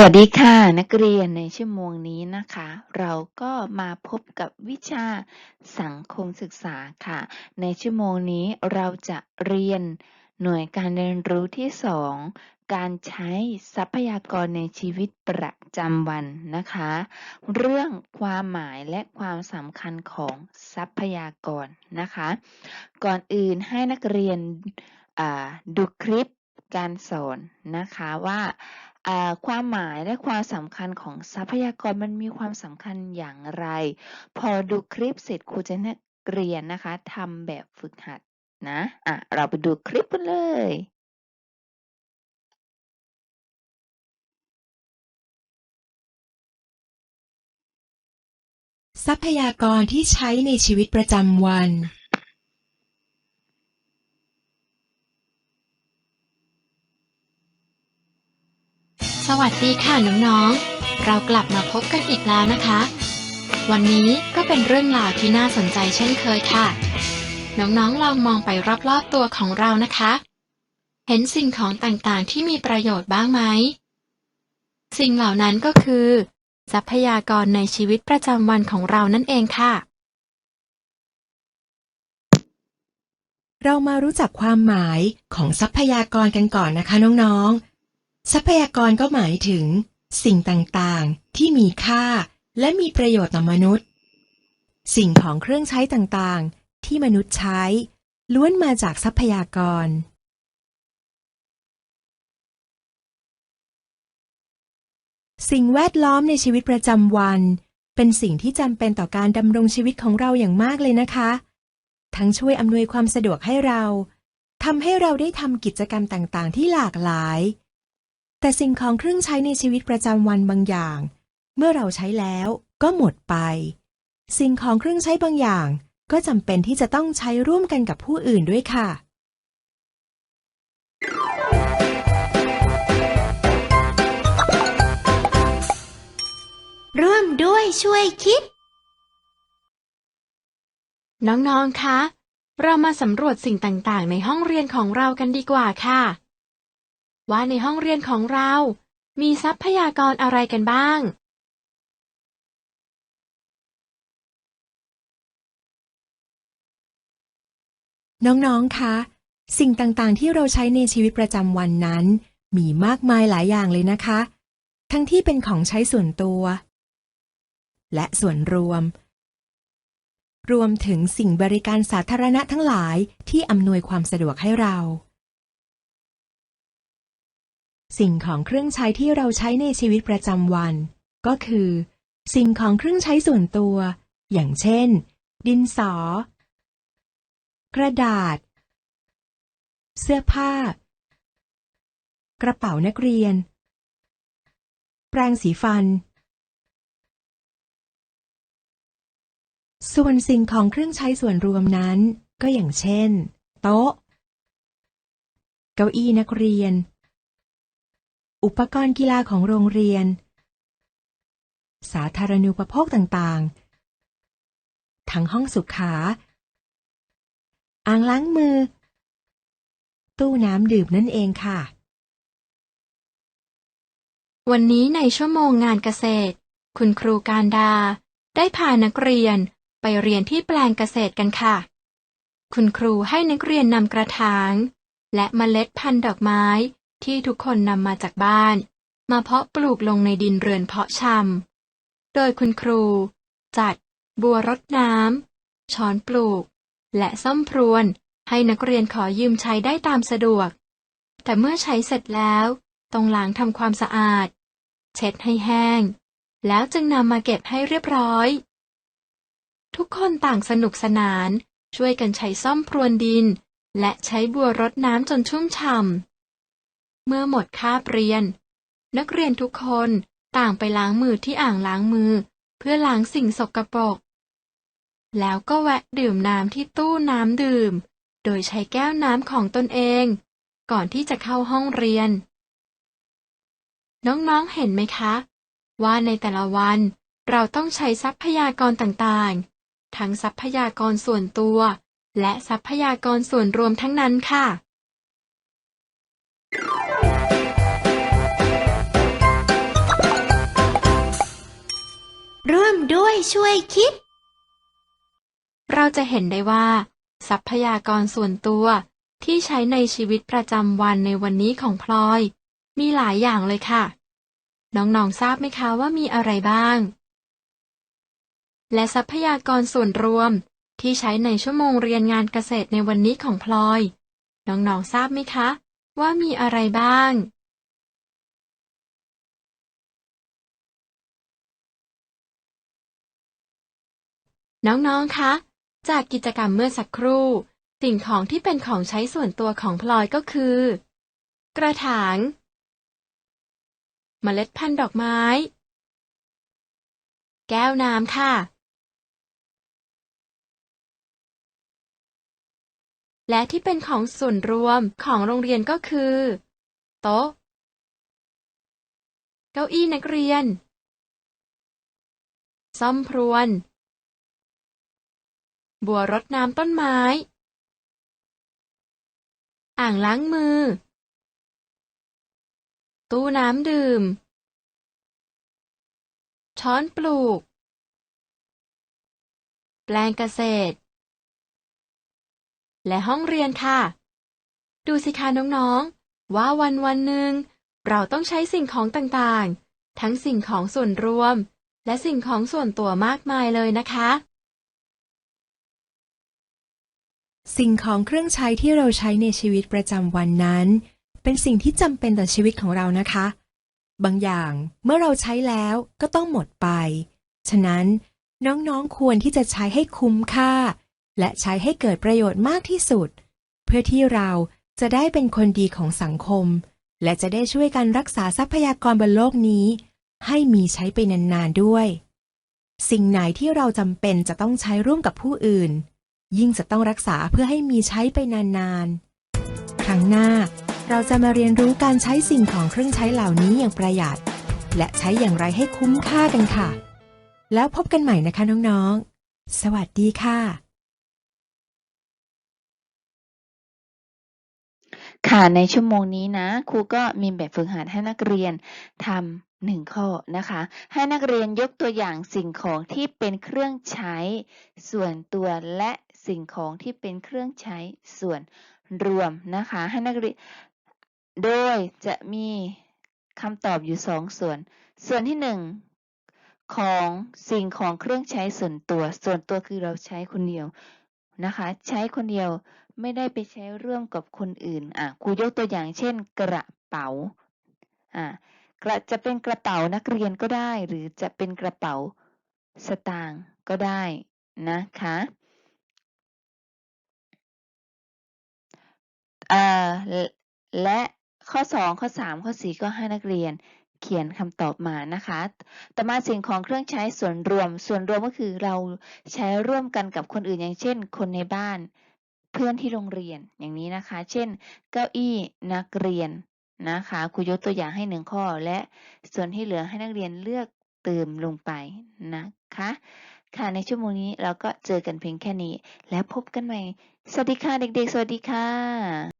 สวัสดีค่ะ นักเรียนในชั่วโมงนี้นะคะ เราก็มาพบกับวิชาสังคมศึกษาค่ะ ในชั่วโมงนี้เราจะเรียนหน่วยการเรียนรู้ที่ 2 การใช้ทรัพยากรในชีวิตประจำวันนะคะ เรื่องความหมายและความสำคัญของทรัพยากรนะคะ ก่อนอื่นให้นักเรียนดูคลิปการสอนนะคะว่า ความหมายและความสำคัญของทรัพยากรมันมีความสำคัญอย่างไร พอดูคลิปเสร็จครูจะนักเรียนนะคะทำแบบฝึกหัดนะอะเราไปดูคลิปกันเลยทรัพยากรที่ใช้ในชีวิตประจำวัน สวัสดีค่ะน้องๆ เรากลับมาพบกันอีกแล้วนะคะ วันนี้ก็เป็นเรื่องราวที่น่าสนใจเช่นเคยค่ะ น้องๆลองมองไปรอบๆตัวของเรานะคะ เห็นสิ่งของต่างๆที่มีประโยชน์บ้างไหม สิ่งเหล่านั้นก็คือ ทรัพยากรในชีวิตประจำวันของเรานั่นเองค่ะ เรามารู้จักความหมายของทรัพยากรกันก่อนนะคะน้องๆ ทรัพยากรก็หมายถึง สิ่งต่างๆ ที่มีค่า และมีประโยชน์ต่อมนุษย์ สิ่งของเครื่องใช้ต่างๆ ที่มนุษย์ใช้ ล้วนมาจากทรัพยากร สิ่งแวดล้อมในชีวิตประจำวัน เป็นสิ่งที่จำเป็นต่อการดำรงชีวิตของเราอย่างมากเลยนะคะ ทั้งช่วยอำนวยความสะดวกให้เราทำให้เราได้ทำกิจกรรมต่างๆ ที่หลากหลาย แต่สิ่งของเครื่องใช้ในชีวิตประจำวันบางอย่าง เมื่อเราใช้แล้วก็หมดไป สิ่งของเครื่องใช้บางอย่าง ก็จำเป็นที่จะต้องใช้ร่วมกันกับผู้อื่นด้วยค่ะ ร่วมด้วยช่วยคิด น้อง ๆ คะ เรามาสำรวจสิ่งต่าง ๆ ในห้องเรียนของเรากันดีกว่าค่ะ ว่าในห้องเรียนของเรา มีทรัพยากรอะไรกันบ้าง น้องๆ คะ สิ่งต่างๆ ที่เราใช้ในชีวิตประจำวันนั้น มีมากมายหลายอย่างเลยนะคะ ทั้งที่เป็นของใช้ส่วนตัว และส่วนรวม รวมถึงสิ่งบริการสาธารณะทั้งหลายที่อำนวยความสะดวกให้เรา สิ่งของเครื่องใช้ที่เราใช้ในชีวิตประจำวัน ก็คือ สิ่งของเครื่องใช้ส่วนตัว อย่างเช่น ดินสอ กระดาษ เสื้อผ้า กระเป๋านักเรียน แปรงสีฟัน ส่วนสิ่งของเครื่องใช้ส่วนรวมนั้น ก็อย่างเช่น โต๊ะ เก้าอี้นักเรียน อุปกรณ์กีฬาของโรงเรียน สาธารณูปโภคต่างๆ ทั้งห้องสุขา อ่างล้างมือ ตู้น้ำดื่มนั่นเองค่ะ วันนี้ในชั่วโมงงานเกษตร คุณครูการดา ได้พานักเรียนไปเรียนที่แปลงเกษตรกันค่ะ คุณครูให้นักเรียนนำกระถาง และเมล็ดพันธุ์ดอกไม้ ที่ทุกคนนำมาจากบ้าน มาเพาะปลูกลงในดินเรือนเพาะชำ โดยคุณครู จัด บัวรดน้ำ ช้อนปลูก และส้มพรวนให้นักเรียนขอยืมใช้ได้ตามสะดวก แต่เมื่อใช้เสร็จแล้วต้องล้างทำความสะอาด เช็ดให้แห้ง แล้วจึงนำมาเก็บให้เรียบร้อย ทุกคนต่างสนุกสนาน ช่วยกันใช้ซ่อมพรวนดิน และใช้บัวรดน้ำจนชุ่มฉ่ำ เมื่อหมดคาบเรียน นักเรียนทุกคนต่างไปล้างมือที่อ่างล้างมือ เพื่อล้างสิ่งสกปรก แล้วก็แวะดื่มน้ำที่ตู้น้ำดื่ม โดยใช้แก้วน้ำของตนเอง ก่อนที่จะเข้าห้องเรียน น้องๆเห็นไหมคะ ว่าในแต่ละวันเราต้องใช้ทรัพยากรต่างๆ ทั้งทรัพยากรส่วนตัว และทรัพยากรส่วนรวมทั้งนั้นค่ะ ร่วมด้วยช่วยคิด เราจะเห็นได้ว่า ทรัพยากรส่วนตัวที่ใช้ในชีวิตประจำวันในวันนี้ของพลอย มีหลายอย่างเลยค่ะ น้องๆทราบไหมคะว่ามีอะไรบ้าง และทรัพยากรส่วนรวมที่ใช้ในชั่วโมงเรียนงานเกษตรในวันนี้ของพลอย น้องๆทราบไหมคะ ว่ามีอะไรบ้าง น้องๆ คะ จากกิจกรรมเมื่อสักครู่ สิ่งของที่เป็นของใช้ส่วนตัวของพลอยก็คือ กระถาง เมล็ดพันธุ์ดอกไม้ แก้วน้ำค่ะ และที่เป็นของส่วนรวมของโรงเรียนก็คือ โต๊ะ เก้าอี้นักเรียน ซ่อมพรวน บัวรดน้ำต้นไม้ อ่างล้างมือ ตู้น้ำดื่ม ช้อนปลูก แปลงเกษตร และห้องเรียนค่ะ ดูสิคะน้องๆ ว่าวันวันหนึ่งเราต้องใช้สิ่งของต่างๆ ทั้งสิ่งของส่วนรวม และสิ่งของส่วนตัวมากมายเลยนะคะ สิ่งของเครื่องใช้ที่เราใช้ในชีวิตประจำวันนั้น เป็นสิ่งที่จำเป็นต่อชีวิตของเรานะคะ บางอย่างเมื่อเราใช้แล้วก็ต้องหมดไป ฉะนั้นน้องๆควรที่จะใช้ให้คุ้มค่า และใช้ให้เกิดประโยชน์มากที่สุด เพื่อที่เราจะได้เป็นคนดีของสังคม และจะได้ช่วยกันรักษาทรัพยากรบนโลกนี้ ให้มีใช้ไปนานๆด้วย สิ่งไหนที่เราจำเป็นจะต้องใช้ร่วมกับผู้อื่น ยิ่งจะต้องรักษาเพื่อให้มีใช้ไปนานๆ ครั้งหน้าเราจะมาเรียนรู้การใช้สิ่งของเครื่องใช้เหล่านี้อย่างประหยัด และใช้อย่างไรให้คุ้มค่ากันค่ะ แล้วพบกันใหม่นะคะน้องๆ สวัสดีค่ะ ค่ะในชั่วโมงนี้นะครูก็มีแบบฝึกหัดให้นักเรียนทำหนึ่งข้อนะคะ ให้นักเรียนยกตัวอย่างสิ่งของที่เป็นเครื่องใช้ส่วนตัวและ สิ่งของที่เป็นเครื่องใช้ส่วนรวมนะคะให้นักเรียนโดยจะมีคำตอบอยู่สองส่วน ส่วนที่หนึ่งของสิ่งของเครื่องใช้ส่วนตัว ส่วนตัวคือเราใช้คนเดียวนะคะ ใช้คนเดียวไม่ได้ไปใช้ร่วมกับคนอื่นอะครูยกตัวอย่างเช่น กระเป๋าอะกระจะเป็นกระเป๋านักเรียนก็ได้ หรือจะเป็นกระเป๋าสตางค์ก็ได้นะคะ และข้อ 2 ข้อ 3 ข้อ4ก็ให้นักเรียน เขียนคำตอบมานะคะ ต่อมาสิ่งของเครื่องใช้ส่วนรวม ส่วนรวมก็คือเราใช้ร่วมกันกับคนอื่นอย่างเช่น คนในบ้าน เพื่อนที่โรงเรียนอย่างนี้นะคะ เช่น เก้าอี้นักเรียนนะคะครูยกตัวอย่างให้หนึ่งข้อ และส่วนที่เหลือให้นักเรียนเลือกเติมลงไปนะคะ ค่ะในชั่วโมงนี้เราก็เจอกันเพียงแค่นี้ แล้วพบกันใหม่ สวัสดีค่ะเด็กๆ สวัสดีค่ะ